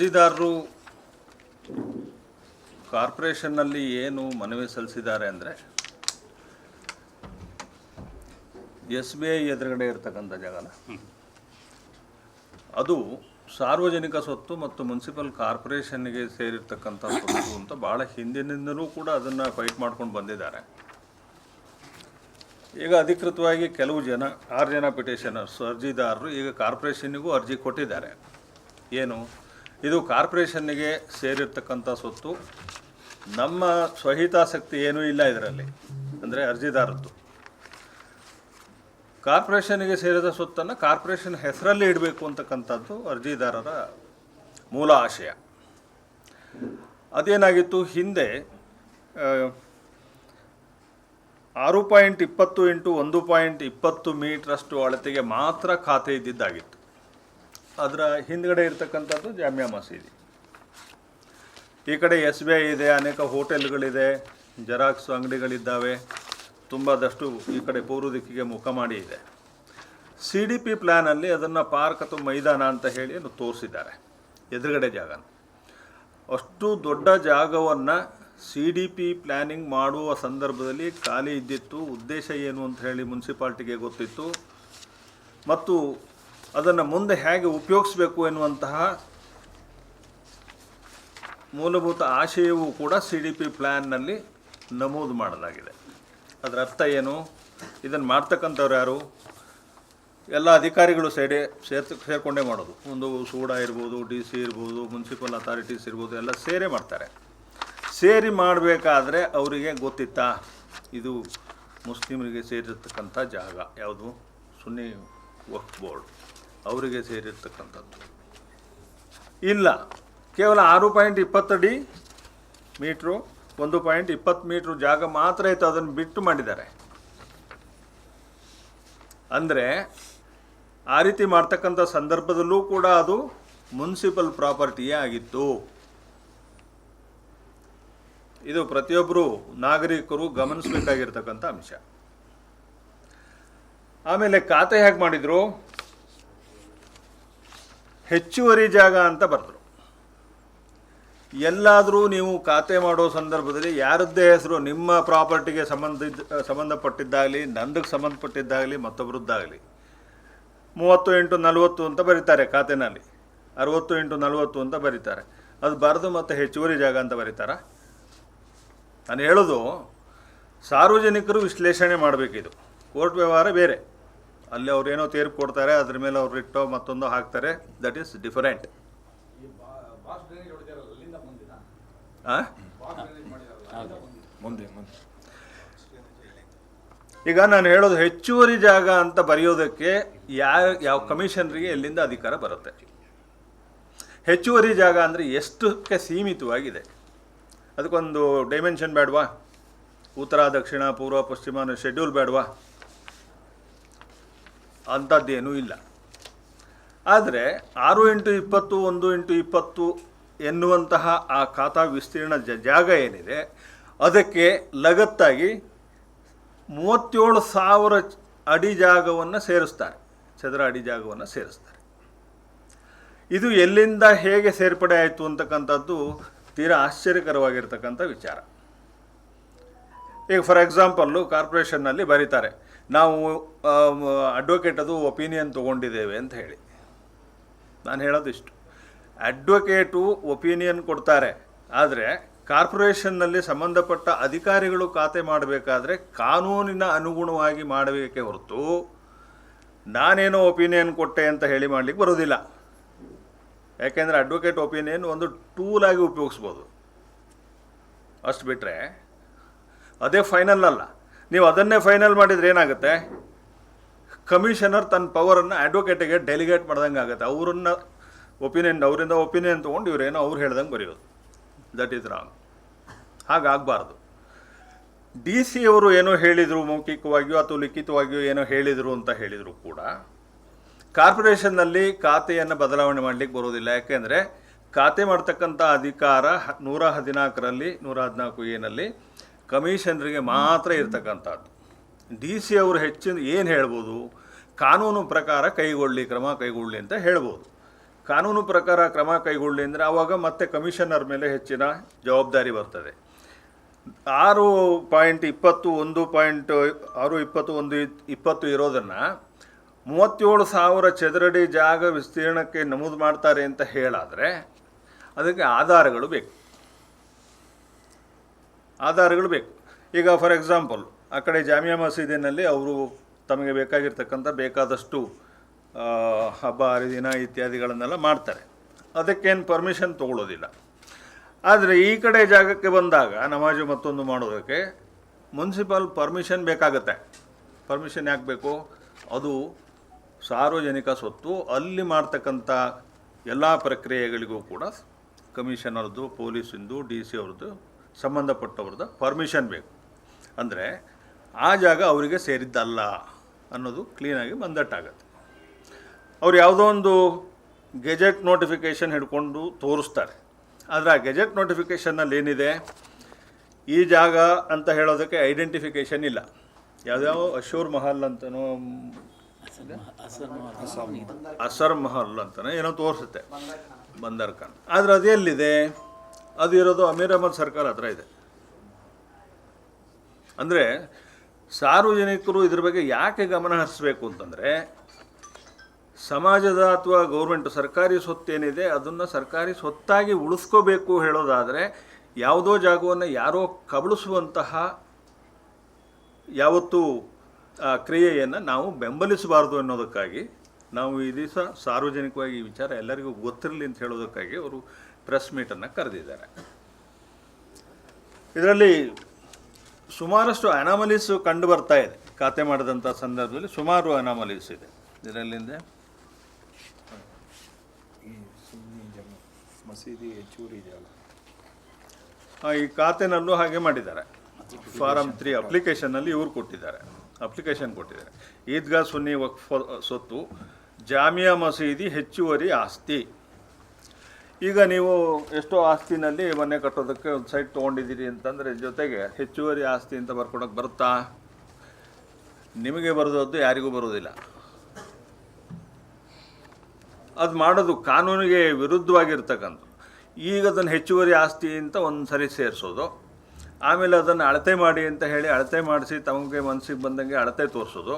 ಅರ್ಜಿದಾರರು ಕಾರ್ಪೊರೇಷನ್ನಲ್ಲಿ ಏನು ಮನವಿ ಸಲ್ಲಿಸಿದ್ದಾರೆ ಅಂದರೆ ಎಸ್ ಬಿ ಐ ಎದುರುಗಡೆ ಇರತಕ್ಕಂಥ ಜಾಗನ. ಅದು ಸಾರ್ವಜನಿಕ ಸ್ವತ್ತು ಮತ್ತು ಮುನ್ಸಿಪಲ್ ಕಾರ್ಪೊರೇಷನ್ಗೆ ಸೇರಿರ್ತಕ್ಕಂಥ ಸ್ವತ್ತು ಅಂತ ಭಾಳ ಹಿಂದಿನಿಂದಲೂ ಕೂಡ ಅದನ್ನು ಫೈಟ್ ಮಾಡ್ಕೊಂಡು ಬಂದಿದ್ದಾರೆ. ಈಗ ಅಧಿಕೃತವಾಗಿ ಕೆಲವು ಜನ, ಆರು ಜನ ಪಿಟಿಷನರ್ಸ್, ಅರ್ಜಿದಾರರು ಈಗ ಕಾರ್ಪೊರೇಷನ್ನಿಗೂ ಅರ್ಜಿ ಕೊಟ್ಟಿದ್ದಾರೆ. ಏನು? ಇದು ಕಾರ್ಪೊರೇಷನ್ನಿಗೆ ಸೇರಿರ್ತಕ್ಕಂಥ ಸ್ವತ್ತು. ನಮ್ಮ ಸ್ವಹಿತಾಸಕ್ತಿ ಏನೂ ಇಲ್ಲ ಇದರಲ್ಲಿ, ಅಂದರೆ ಅರ್ಜಿದಾರದ್ದು. ಕಾರ್ಪೊರೇಷನ್ಗೆ ಸೇರಿದ ಸ್ವತ್ತನ್ನು ಕಾರ್ಪೊರೇಷನ್ ಹೆಸರಲ್ಲಿ ಇಡಬೇಕು ಅಂತಕ್ಕಂಥದ್ದು ಅರ್ಜಿದಾರರ ಮೂಲ ಆಶಯ. ಅದೇನಾಗಿತ್ತು? ಹಿಂದೆ ಆರು ಪಾಯಿಂಟ್ ಇಪ್ಪತ್ತು ಇಂಟು ಒಂದು ಪಾಯಿಂಟ್ ಇಪ್ಪತ್ತು ಮೀಟ್ರಷ್ಟು ಅಳತೆಗೆ ಮಾತ್ರ ಖಾತೆ ಇದ್ದಿದ್ದಾಗಿತ್ತು. ಅದರ ಹಿಂದ್ಗಡೆ ಇರ್ತಕ್ಕಂಥದ್ದು ಜಾಮ್ಯಾ ಮಸೀದಿ. ಈ ಕಡೆ ಎಸ್ ಬಿ ಐ ಇದೆ, ಅನೇಕ ಹೋಟೆಲ್ಗಳಿದೆ, ಜೆರಾಕ್ಸ್ ಅಂಗಡಿಗಳಿದ್ದಾವೆ, ತುಂಬದಷ್ಟು ಈ ಕಡೆ ಪೂರ್ವ ದಿಕ್ಕಿಗೆ ಮುಖ ಮಾಡಿ ಇದೆ. ಸಿ ಡಿ ಪಿ ಪ್ಲ್ಯಾನಲ್ಲಿ ಅದನ್ನು ಪಾರ್ಕ್ ಅಥವಾ ಮೈದಾನ ಅಂತ ಹೇಳಿ ತೋರಿಸಿದ್ದಾರೆ, ಎದುರುಗಡೆ ಜಾಗ ಅಷ್ಟು ದೊಡ್ಡ ಜಾಗವನ್ನು ಸಿ ಡಿ ಪಿ ಪ್ಲ್ಯಾನಿಂಗ್ ಮಾಡುವ ಸಂದರ್ಭದಲ್ಲಿ ಖಾಲಿ ಇದ್ದಿತ್ತು. ಉದ್ದೇಶ ಏನು ಅಂತ ಹೇಳಿ ಮುನ್ಸಿಪಾಲ್ಟಿಗೆ ಗೊತ್ತಿತ್ತು. ಮತ್ತು ಅದನ್ನು ಮುಂದೆ ಹೇಗೆ ಉಪಯೋಗಿಸಬೇಕು ಎನ್ನುವಂತಹ ಮೂಲಭೂತ ಆಶಯವೂ ಕೂಡ ಸಿ ಡಿ ಪಿ ಪ್ಲ್ಯಾನ್ನಲ್ಲಿ ನಮೂದು ಮಾಡಲಾಗಿದೆ. ಅದರ ಅರ್ಥ ಏನು? ಇದನ್ನು ಮಾಡ್ತಕ್ಕಂಥವ್ರು ಯಾರು? ಎಲ್ಲ ಅಧಿಕಾರಿಗಳು ಸೇರಿ ಸೇರ್ತ, ಸೇರಿಕೊಂಡೇ ಮಾಡೋದು. ಒಂದು ಸೂಡ ಇರ್ಬೋದು, ಡಿ ಸಿ ಇರ್ಬೋದು, ಮುನ್ಸಿಪಲ್ ಅಥಾರಿಟೀಸ್ ಇರ್ಬೋದು, ಎಲ್ಲ ಸೇರೇ ಮಾಡ್ತಾರೆ. ಸೇರಿ ಮಾಡಬೇಕಾದ್ರೆ ಅವರಿಗೆ ಗೊತ್ತಿತ್ತಾ? ಇದು ಮುಸ್ಲಿಮರಿಗೆ ಸೇರಿರ್ತಕ್ಕಂಥ ಜಾಗ. ಯಾವುದು? ಸುನ್ನಿ ವಕ್ಫ್ ಬೋರ್ಡ್. ಅವರಿಗೆ ಸೇರಿರ್ತಕ್ಕಂಥದ್ದು. ಇಲ್ಲ, ಕೇವಲ ಆರು ಪಾಯಿಂಟ್ ಇಪ್ಪತ್ತಡಿ ಮೀಟ್ರು, ಒಂದು ಪಾಯಿಂಟ್ ಇಪ್ಪತ್ತು ಮೀಟ್ರ್ ಜಾಗ ಮಾತ್ರ ಇತ್ತು ಅದನ್ನು ಬಿಟ್ಟು ಮಾಡಿದ್ದಾರೆ. ಅಂದರೆ, ಆ ರೀತಿ ಮಾಡ್ತಕ್ಕಂಥ ಸಂದರ್ಭದಲ್ಲೂ ಕೂಡ ಅದು ಮುನ್ಸಿಪಲ್ ಪ್ರಾಪರ್ಟಿಯೇ ಆಗಿತ್ತು. ಇದು ಪ್ರತಿಯೊಬ್ಬರು ನಾಗರಿಕರು ಗಮನಿಸಬೇಕಾಗಿರ್ತಕ್ಕಂಥ ಅಂಶ. ಆಮೇಲೆ ಖಾತೆ ಹೇಗೆ ಮಾಡಿದ್ರು? ಹೆಚ್ಚುವರಿ ಜಾಗ ಅಂತ ಬರೆದ್ರು ಎಲ್ಲಾದರೂ ನೀವು ಖಾತೆ ಮಾಡೋ ಸಂದರ್ಭದಲ್ಲಿ ಯಾರದ್ದೇ ಹೆಸರು ನಿಮ್ಮ ಪ್ರಾಪರ್ಟಿಗೆ ಸಂಬಂಧ ಸಂಬಂಧಪಟ್ಟಿದ್ದಾಗಲಿ ನಂದಕ್ಕೆ ಸಂಬಂಧಪಟ್ಟಿದ್ದಾಗಲಿ ಮತ್ತೊಬ್ಬರದ್ದಾಗಲಿ ಮೂವತ್ತು ಎಂಟು ನಲವತ್ತು ಅಂತ ಬರೀತಾರೆ ಖಾತೆನಲ್ಲಿ. ಅರವತ್ತು ಎಂಟು ನಲವತ್ತು ಅಂತ ಬರೀತಾರೆ. ಅದು ಬರೆದು ಮತ್ತು ಹೆಚ್ಚುವರಿ ಜಾಗ ಅಂತ ಬರೀತಾರ? ನಾನು ಹೇಳೋದು, ಸಾರ್ವಜನಿಕರು ವಿಶ್ಲೇಷಣೆ ಮಾಡಬೇಕಿದು. ಕೋರ್ಟ್ ವ್ಯವಹಾರ ಬೇರೆ. ಅಲ್ಲಿ ಅವ್ರು ಏನೋ ತೀರ್ಪು ಕೊಡ್ತಾರೆ ಅದ್ರ ಮೇಲೆ ಅವ್ರು ಇಟ್ಟೋ ಮತ್ತೊಂದು ಹಾಕ್ತಾರೆ. ದಟ್ ಈಸ್ ಡಿಫರೆಂಟ್ ಮುಂದೆ ಈಗ ನಾನು ಹೇಳೋದು ಹೆಚ್ಚುವರಿ ಜಾಗ ಅಂತ ಬರೆಯೋದಕ್ಕೆ ಯಾವ ಯಾವ ಕಮಿಷನರಿಗೆ ಎಲ್ಲಿಂದ ಅಧಿಕಾರ ಬರುತ್ತೆ. ಹೆಚ್ಚುವರಿ ಜಾಗ ಅಂದರೆ ಎಷ್ಟಕ್ಕೆ ಸೀಮಿತವಾಗಿದೆ. ಅದಕ್ಕೊಂದು ಡೈಮೆನ್ಷನ್ ಬೇಡವಾ? ಉತ್ತರ ದಕ್ಷಿಣ ಪೂರ್ವ ಪಶ್ಚಿಮ ಅನ್ನೋ ಶೆಡ್ಯೂಲ್ ಬೇಡವಾ? ಅಂಥದ್ದೇನೂ ಇಲ್ಲ. ಆದರೆ ಆರು ಇಂಟು ಇಪ್ಪತ್ತು, ಒಂದು ಇಂಟು ಇಪ್ಪತ್ತು ಎನ್ನುವಂತಹ ಆ ಖಾತಾ ವಿಸ್ತೀರ್ಣ ಜ- ಜಾಗ ಏನಿದೆ, ಅದಕ್ಕೆ ಲಗತ್ತಾಗಿ ಮೂವತ್ತೇಳು ಸಾವಿರ ಅಡಿ ಜಾಗವನ್ನು ಸೇರಿಸ್ತಾರೆ. ಚದರ ಅಡಿ ಜಾಗವನ್ನು ಸೇರಿಸ್ತಾರೆ. ಇದು ಎಲ್ಲಿಂದ ಹೇಗೆ ಸೇರ್ಪಡೆ ಆಯಿತು ಅಂತಕ್ಕಂಥದ್ದು ತೀರಾ ಆಶ್ಚರ್ಯಕರವಾಗಿರ್ತಕ್ಕಂಥ ವಿಚಾರ. ಈಗ ಫಾರ್ ಎಕ್ಸಾಂಪಲ್ಲು ಕಾರ್ಪೊರೇಷನ್ನಲ್ಲಿ ಬರೀತಾರೆ ನಾವು ಅಡ್ವೊಕೇಟ್ ಅದು ಒಪಿನಿಯನ್ ತೊಗೊಂಡಿದ್ದೇವೆ ಅಂತ ಹೇಳಿ. ನಾನು ಹೇಳೋದು ಇಷ್ಟು ಅಡ್ವೊಕೇಟು ಒಪಿನಿಯನ್ ಕೊಡ್ತಾರೆ. ಆದರೆ ಕಾರ್ಪೊರೇಷನ್ನಲ್ಲಿ ಸಂಬಂಧಪಟ್ಟ ಅಧಿಕಾರಿಗಳು ಖಾತೆ ಮಾಡಬೇಕಾದ್ರೆ ಕಾನೂನಿನ ಅನುಗುಣವಾಗಿ ಮಾಡಬೇಕೇ ಹೊರತು ನಾನೇನೋ ಒಪಿನಿಯನ್ ಕೊಟ್ಟೆ ಅಂತ ಹೇಳಿ ಮಾಡಲಿಕ್ಕೆ ಬರೋದಿಲ್ಲ ಯಾಕೆಂದರೆ ಅಡ್ವೊಕೇಟ್ ಒಪಿನಿಯನ್ ಒಂದು ಟೂಲಾಗಿ ಉಪಯೋಗಿಸ್ಬೋದು. ಅಷ್ಟು ಬಿಟ್ಟರೆ ಅದೇ ಫೈನಲ್ ಅಲ್ಲ. ನೀವು ಅದನ್ನೇ ಫೈನಲ್ ಮಾಡಿದರೆ ಏನಾಗುತ್ತೆ? ಕಮಿಷನರ್ ತನ್ನ ಪವರನ್ನು ಅಡ್ವೊಕೇಟಿಗೆ ಡೆಲಿಗೇಟ್ ಮಾಡ್ದಂಗೆ ಆಗುತ್ತೆ. ಅವರನ್ನು ಒಪಿನಿಯನ್ ಅವರಿಂದ ಒಪಿನಿಯನ್ ತೊಗೊಂಡು ಇವರೇನೋ ಅವ್ರು ಹೇಳ್ದಂಗೆ ಬರೆಯೋದು. ದಟ್ ಈಸ್ ರಾಂಗ್ ಹಾಗಾಗಬಾರ್ದು ಡಿ ಸಿ ಅವರು ಏನೋ ಹೇಳಿದರು, ಮೌಖಿಕವಾಗಿಯೋ ಅಥವಾ ಲಿಖಿತವಾಗಿಯೋ ಏನೋ ಹೇಳಿದರು ಅಂತ ಹೇಳಿದರು ಕೂಡ ಕಾರ್ಪೊರೇಷನ್ನಲ್ಲಿ ಖಾತೆಯನ್ನು ಬದಲಾವಣೆ ಮಾಡಲಿಕ್ಕೆ ಬರೋದಿಲ್ಲ. ಯಾಕೆಂದರೆ ಖಾತೆ ಮಾಡ್ತಕ್ಕಂಥ ಅಧಿಕಾರ ನೂರ ಹದಿನಾಲ್ಕರಲ್ಲಿ, ನೂರ ಹದಿನಾಲ್ಕು ಏನಲ್ಲಿ ಕಮಿಷನರಿಗೆ ಮಾತ್ರ ಇರ್ತಕ್ಕಂಥದ್ದು. ಡಿ ಸಿ ಅವರು ಹೆಚ್ಚಿನ ಏನು ಹೇಳ್ಬೋದು? ಕಾನೂನು ಪ್ರಕಾರ ಕೈಗೊಳ್ಳಿ, ಕ್ರಮ ಕೈಗೊಳ್ಳಿ ಅಂತ ಹೇಳ್ಬೋದು. ಕಾನೂನು ಪ್ರಕಾರ ಕ್ರಮ ಕೈಗೊಳ್ಳಿ ಅಂದರೆ ಆವಾಗ ಮತ್ತೆ ಕಮಿಷನರ್ ಮೇಲೆ ಹೆಚ್ಚಿನ ಜವಾಬ್ದಾರಿ ಬರ್ತದೆ. ಆರು ಪಾಯಿಂಟ್ ಇಪ್ಪತ್ತು ಒಂದು ಪಾಯಿಂಟ್ ಆರು ಇಪ್ಪತ್ತು ಒಂದು ಇಪ್ಪತ್ತು ಇರೋದನ್ನು ಮೂವತ್ತೇಳು ಸಾವಿರ ಚದರಡಿ ಜಾಗ ವಿಸ್ತೀರ್ಣಕ್ಕೆ ನಮೂದು ಮಾಡ್ತಾರೆ ಅಂತ ಹೇಳಾದರೆ ಅದಕ್ಕೆ ಆಧಾರಗಳು ಬೇಕು. ಆಧಾರಗಳು ಬೇಕು. ಈಗ ಫಾರ್ ಎಕ್ಸಾಂಪಲ್ ಆ ಕಡೆ ಜಾಮಿಯಾ ಮಸೀದಿನಲ್ಲಿ ಅವರು ತಮಗೆ ಬೇಕಾಗಿರ್ತಕ್ಕಂಥ ಬೇಕಾದಷ್ಟು ಹಬ್ಬ, ಹರಿದಿನ ಇತ್ಯಾದಿಗಳನ್ನೆಲ್ಲ ಮಾಡ್ತಾರೆ. ಅದಕ್ಕೇನು ಪರ್ಮಿಷನ್ ತೊಗೊಳ್ಳೋದಿಲ್ಲ ಆದರೆ ಈ ಕಡೆ ಜಾಗಕ್ಕೆ ಬಂದಾಗ ನಮಾಜು ಮತ್ತೊಂದು ಮಾಡೋದಕ್ಕೆ ಮುನ್ಸಿಪಲ್ ಪರ್ಮಿಷನ್ ಬೇಕಾಗತ್ತೆ. ಪರ್ಮಿಷನ್ ಯಾಕೆ ಬೇಕು? ಅದು ಸಾರ್ವಜನಿಕ ಸ್ವತ್ತು, ಅಲ್ಲಿ ಮಾಡ್ತಕ್ಕಂಥ ಎಲ್ಲ ಪ್ರಕ್ರಿಯೆಗಳಿಗೂ ಕೂಡ ಕಮಿಷನರ್ದು ಪೊಲೀಸಿಂದು ಡಿ ಸಿ ಅವ್ರದ್ದು ಸಂಬಂಧಪಟ್ಟವ್ರದ್ದು ಪರ್ಮಿಷನ್ ಬೇಕು. ಅಂದರೆ ಆ ಜಾಗ ಅವರಿಗೆ ಸೇರಿದ್ದಲ್ಲ ಅನ್ನೋದು ಕ್ಲೀನಾಗಿ ಮಂದಟ್ಟಾಗತ್ತೆ ಅವ್ರು ಯಾವುದೋ ಒಂದು ಗೆಜೆಟ್ ನೋಟಿಫಿಕೇಷನ್ ಹಿಡ್ಕೊಂಡು ತೋರಿಸ್ತಾರೆ. ಆದರೆ ಆ ಗೆಜೆಟ್ ನೋಟಿಫಿಕೇಷನ್ನಲ್ಲಿ ಏನಿದೆ? ಈ ಜಾಗ ಅಂತ ಹೇಳೋದಕ್ಕೆ ಐಡೆಂಟಿಫಿಕೇಷನ್ ಇಲ್ಲ. ಯಾವ್ಯಾವ ಅಶೂರ್ ಮಹಲ್ ಅಂತನೋ, ಅಸರ್ ಮಹಲ್ ಅಂತನೋ ಏನೋ ತೋರಿಸುತ್ತೆ. ಬಂದರ್ ಖಾನ್ ಆದರೆ ಅದು ಎಲ್ಲಿದೆ? ಅದು ಇರೋದು ಅಮೀರ್ ಅಹಮದ್ ಸರ್ಕಾರ ಹತ್ರ ಇದೆ. ಅಂದರೆ ಸಾರ್ವಜನಿಕರು ಇದ್ರ ಬಗ್ಗೆ ಯಾಕೆ ಗಮನ ಹರಿಸ್ಬೇಕು ಅಂತಂದರೆ ಸಮಾಜದ ಅಥವಾ ಗೌರ್ಮೆಂಟ್ ಸರ್ಕಾರಿ ಸ್ವತ್ತೇನಿದೆ ಅದನ್ನು ಸರ್ಕಾರಿ ಸ್ವತ್ತಾಗಿ ಉಳಿಸ್ಕೋಬೇಕು ಹೇಳೋದಾದರೆ ಯಾವುದೋ ಜಾಗವನ್ನು ಯಾರೋ ಕಬಳಿಸುವಂತಹ ಯಾವತ್ತೂ ಕ್ರಿಯೆಯನ್ನು ನಾವು ಬೆಂಬಲಿಸಬಾರ್ದು ಅನ್ನೋದಕ್ಕಾಗಿ ನಾವು ಈ ದಿವಸ ಸಾರ್ವಜನಿಕವಾಗಿ ಈ ವಿಚಾರ ಎಲ್ಲರಿಗೂ ಗೊತ್ತಿರಲಿ ಅಂತ ಹೇಳೋದಕ್ಕಾಗಿ ಅವರು ಪ್ರೆಸ್ ಮೀಟನ್ನು ಕರೆದಿದ್ದಾರೆ. ಇದರಲ್ಲಿ ಸುಮಾರಷ್ಟು ಅನಾಮಲೀಸ್ ಕಂಡು ಬರ್ತಾ ಇದೆ. ಖಾತೆ ಮಾಡಿದಂಥ ಸಂದರ್ಭದಲ್ಲಿ ಸುಮಾರು ಅನಾಮಲೀಸ್ ಇದೆ. ಇದರಲ್ಲಿಂದ ಮಸೀದಿ ಹೆಚ್ಚುವರಿ ಈ ಖಾತೆನಲ್ಲೂ ಹಾಗೆ ಮಾಡಿದ್ದಾರೆ. ಫಾರಮ್ ತ್ರೀ ಅಪ್ಲಿಕೇಶನ್ನಲ್ಲಿ ಇವರು ಕೊಟ್ಟಿದ್ದಾರೆ. ಅಪ್ಲಿಕೇಶನ್ ಕೊಟ್ಟಿದ್ದಾರೆ. ಈದ್ಗಾ ಸುನ್ನಿ ವಕ್ಫ ಸೊತ್ತು ಜಾಮಿಯಾ ಮಸೀದಿ ಹೆಚ್ಚುವರಿ ಆಸ್ತಿ. ಈಗ ನೀವು ಎಷ್ಟೋ ಆಸ್ತಿನಲ್ಲಿ ಮನೆ ಕಟ್ಟೋದಕ್ಕೆ ಒಂದು ಸೈಟ್ ತೊಗೊಂಡಿದ್ದೀರಿ ಅಂತಂದರೆ ಜೊತೆಗೆ ಹೆಚ್ಚುವರಿ ಆಸ್ತಿ ಅಂತ ಬರ್ಕೊಡೋಕೆ ಬರುತ್ತಾ? ನಿಮಗೆ ಬರೋದದ್ದು ಯಾರಿಗೂ ಬರೋದಿಲ್ಲ ಅದು ಮಾಡೋದು ಕಾನೂನಿಗೆ ವಿರುದ್ಧವಾಗಿರ್ತಕ್ಕಂಥ ಈಗ ಅದನ್ನು ಹೆಚ್ಚುವರಿ ಆಸ್ತಿ ಅಂತ ಒಂದು ಸರಿ ಸೇರಿಸೋದು. ಆಮೇಲೆ ಅದನ್ನು ಅಳತೆ ಮಾಡಿ ಅಂತ ಹೇಳಿ ಅಳತೆ ಮಾಡಿಸಿ ತಮಗೆ ಮನಸ್ಸಿಗೆ ಬಂದಂಗೆ ಅಳತೆ ತೋರಿಸೋದು.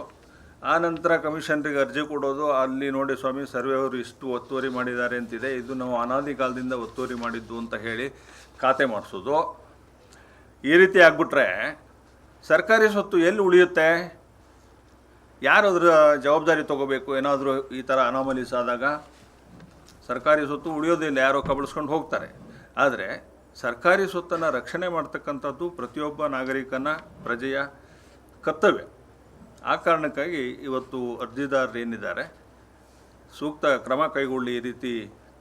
ಆ ನಂತರ ಕಮಿಷನ್ರಿಗೆ ಅರ್ಜಿ ಕೊಡೋದು. ಅಲ್ಲಿ ನೋಡಿ ಸ್ವಾಮಿ, ಸರ್ವೆ ಅವರು ಇಷ್ಟು ಒತ್ತುವರಿ ಮಾಡಿದ್ದಾರೆ ಅಂತಿದೆ. ಇದು ನಾವು ಅನಾದಿ ಕಾಲದಿಂದ ಒತ್ತುವರಿ ಮಾಡಿದ್ದು ಅಂತ ಹೇಳಿ ಖಾತೆ ಮಾಡಿಸೋದು. ಈ ರೀತಿ ಆಗ್ಬಿಟ್ರೆ ಸರ್ಕಾರಿ ಸ್ವತ್ತು ಎಲ್ಲಿ ಉಳಿಯುತ್ತೆ? ಯಾರು ಅದರ ಜವಾಬ್ದಾರಿ ತಗೋಬೇಕು? ಏನಾದರೂ ಈ ಥರ ಅನಾಮಲೀಸ್ ಆದಾಗ ಸರ್ಕಾರಿ ಸ್ವತ್ತು ಉಳಿಯೋದಿಲ್ಲ ಯಾರೋ ಕಬಳಿಸ್ಕೊಂಡು ಹೋಗ್ತಾರೆ. ಆದರೆ ಸರ್ಕಾರಿ ಸ್ವತ್ತನ್ನು ರಕ್ಷಣೆ ಮಾಡ್ತಕ್ಕಂಥದ್ದು ಪ್ರತಿಯೊಬ್ಬ ನಾಗರಿಕನ ಪ್ರಜೆಯ ಕರ್ತವ್ಯ. ಆ ಕಾರಣಕ್ಕಾಗಿ ಇವತ್ತು ಅರ್ಜಿದಾರರು ಏನಿದ್ದಾರೆ, ಸೂಕ್ತ ಕ್ರಮ ಕೈಗೊಳ್ಳಿ ಈ ರೀತಿ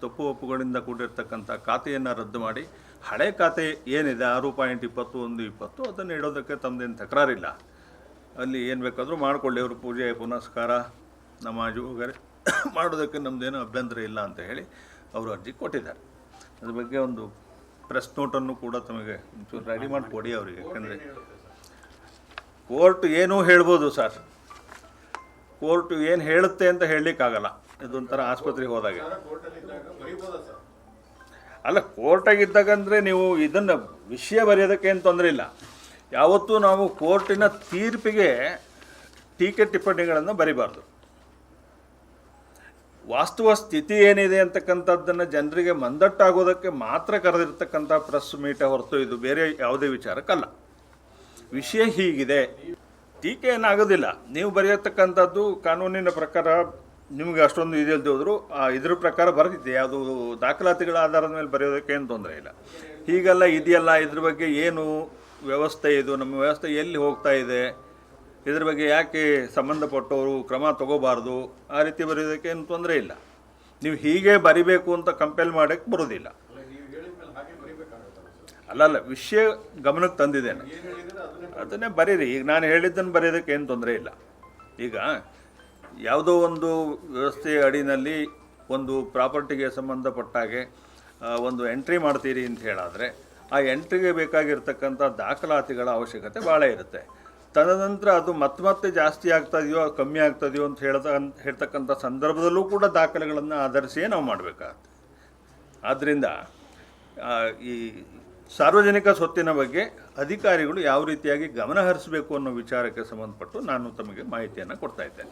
ತಪ್ಪು ಒಪ್ಪುಗಳಿಂದ ಕೂಡಿರ್ತಕ್ಕಂಥ ಖಾತೆಯನ್ನು ರದ್ದು ಮಾಡಿ, ಹಳೆ ಖಾತೆ ಏನಿದೆ, ಆರು ಪಾಯಿಂಟ್ ಇಪ್ಪತ್ತು ಒಂದು ಇಪ್ಪತ್ತು, ಅದನ್ನು ಇಡೋದಕ್ಕೆ ತಮ್ಮದೇನು ತಕರಾರಿಲ್ಲ. ಅಲ್ಲಿ ಏನು ಬೇಕಾದರೂ ಮಾಡಿಕೊಳ್ಳಿ ಅವರು ಪೂಜೆ, ಪುನಸ್ಕಾರ, ನಮಾಜು ವಗೇರೆ ಮಾಡೋದಕ್ಕೆ ನಮ್ಮದೇನು ಅಭ್ಯಂತರ ಇಲ್ಲ ಅಂತ ಹೇಳಿ ಅವರು ಅರ್ಜಿ ಕೊಟ್ಟಿದ್ದಾರೆ. ಅದ್ರ ಬಗ್ಗೆ ಒಂದು ಪ್ರೆಸ್ ನೋಟನ್ನು ಕೂಡ ತಮಗೆ ರೆಡಿ ಮಾಡಿ ಕೊಡಿ ಅವರಿಗೆ, ಯಾಕಂದರೆ ಕೋರ್ಟ್ ಏನೂ ಹೇಳ್ಬೋದು ಸರ್. ಕೋರ್ಟ್ ಏನು ಹೇಳುತ್ತೆ ಅಂತ ಹೇಳಲಿಕ್ಕಾಗಲ್ಲ. ಇದೊಂಥರ ಆಸ್ಪತ್ರೆಗೆ ಹೋದಾಗ. ಅಲ್ಲ ಕೋರ್ಟಾಗಿದ್ದಾಗಂದರೆ ನೀವು ಇದನ್ನು ವಿಷಯ ಬರೆಯೋದಕ್ಕೆ ಏನು ತೊಂದರೆ ಇಲ್ಲ. ಯಾವತ್ತೂ ನಾವು ಕೋರ್ಟಿನ ತೀರ್ಪಿಗೆ ಟೀಕೆ ಟಿಪ್ಪಣಿಗಳನ್ನು ಬರಿಬಾರ್ದು. ವಾಸ್ತವ ಸ್ಥಿತಿ ಏನಿದೆ ಅಂತಕ್ಕಂಥದ್ದನ್ನು ಜನರಿಗೆ ಮಂದಟ್ಟಾಗೋದಕ್ಕೆ ಮಾತ್ರ ಕರೆದಿರ್ತಕ್ಕಂಥ ಪ್ರೆಸ್ ಮೀಟ ಹೊರತು ಇದು ಬೇರೆ ಯಾವುದೇ ವಿಚಾರಕ್ಕಲ್ಲ. ವಿಷಯ ಹೀಗಿದೆ. ಟೀಕೆ ಏನಾಗೋದಿಲ್ಲ ನೀವು ಬರೆಯತಕ್ಕಂಥದ್ದು ಕಾನೂನಿನ ಪ್ರಕಾರ ನಿಮಗೆ ಅಷ್ಟೊಂದು ಇದಿಲ್ದೆ ಹೋದ್ರು, ಆ ಇದ್ರ ಪ್ರಕಾರ ಬರೆದಿದೆ ಅದು ದಾಖಲಾತಿಗಳ ಆಧಾರದ ಮೇಲೆ ಬರೆಯೋದಕ್ಕೆ ಏನು ತೊಂದರೆ ಇಲ್ಲ. ಹೀಗೆಲ್ಲ ಇದೆಯಲ್ಲ, ಇದ್ರ ಬಗ್ಗೆ ಏನು ವ್ಯವಸ್ಥೆ ಇದು? ನಮ್ಮ ವ್ಯವಸ್ಥೆ ಎಲ್ಲಿ ಹೋಗ್ತಾ ಇದೆ? ಇದ್ರ ಬಗ್ಗೆ ಯಾಕೆ ಸಂಬಂಧಪಟ್ಟವರು ಕ್ರಮ ತಗೋಬಾರ್ದು? ಆ ರೀತಿ ಬರೆಯೋದಕ್ಕೆ ಏನು ತೊಂದರೆ ಇಲ್ಲ. ನೀವು ಹೀಗೆ ಬರಿಬೇಕು ಅಂತ ಕಂಪೇಲ್ ಮಾಡೋಕ್ಕೆ ಬರೋದಿಲ್ಲ. ಅಲ್ಲಲ್ಲ ವಿಷಯ ಗಮನಕ್ಕೆ ತಂದಿದ್ದೇನೆ. ಅದನ್ನೇ ಬರೀರಿ. ಈಗ ನಾನು ಹೇಳಿದ್ದನ್ನು ಬರೆಯೋದಕ್ಕೆ ಏನು ತೊಂದರೆ ಇಲ್ಲ. ಈಗ ಯಾವುದೋ ಒಂದು ವ್ಯವಸ್ಥೆಯ ಅಡಿನಲ್ಲಿ ಒಂದು ಪ್ರಾಪರ್ಟಿಗೆ ಸಂಬಂಧಪಟ್ಟಾಗೆ ಒಂದು ಎಂಟ್ರಿ ಮಾಡ್ತೀರಿ ಅಂತ ಹೇಳಾದರೆ, ಆ ಎಂಟ್ರಿಗೆ ಬೇಕಾಗಿರ್ತಕ್ಕಂಥ ದಾಖಲಾತಿಗಳ ಅವಶ್ಯಕತೆ ಭಾಳ ಇರುತ್ತೆ. ತದನಂತರ ಅದು ಮತ್ತೆ ಮತ್ತೆ ಜಾಸ್ತಿ ಆಗ್ತದೆಯೋ ಕಮ್ಮಿ ಆಗ್ತದೆಯೋ ಅಂತ ಹೇಳ್ದ ಹೇಳ್ತಕ್ಕಂಥ ಸಂದರ್ಭದಲ್ಲೂ ಕೂಡ ದಾಖಲೆಗಳನ್ನು ಆಧರಿಸಿಯೇ ನಾವು ಮಾಡಬೇಕಾಗತ್ತೆ. ಆದ್ದರಿಂದ ಈ ಸಾರ್ವಜನಿಕ ಸ್ವತ್ತಿನ ಬಗ್ಗೆ ಅಧಿಕಾರಿಗಳು ಯಾವ ರೀತಿಯಾಗಿ ಗಮನ ಹರಿಸಬೇಕು ಅನ್ನೋ ವಿಚಾರಕ್ಕೆ ಸಂಬಂಧಪಟ್ಟು ನಾನು ತಮಗೆ ಮಾಹಿತಿಯನ್ನು ಕೊಡ್ತಾ ಇದ್ದೇನೆ.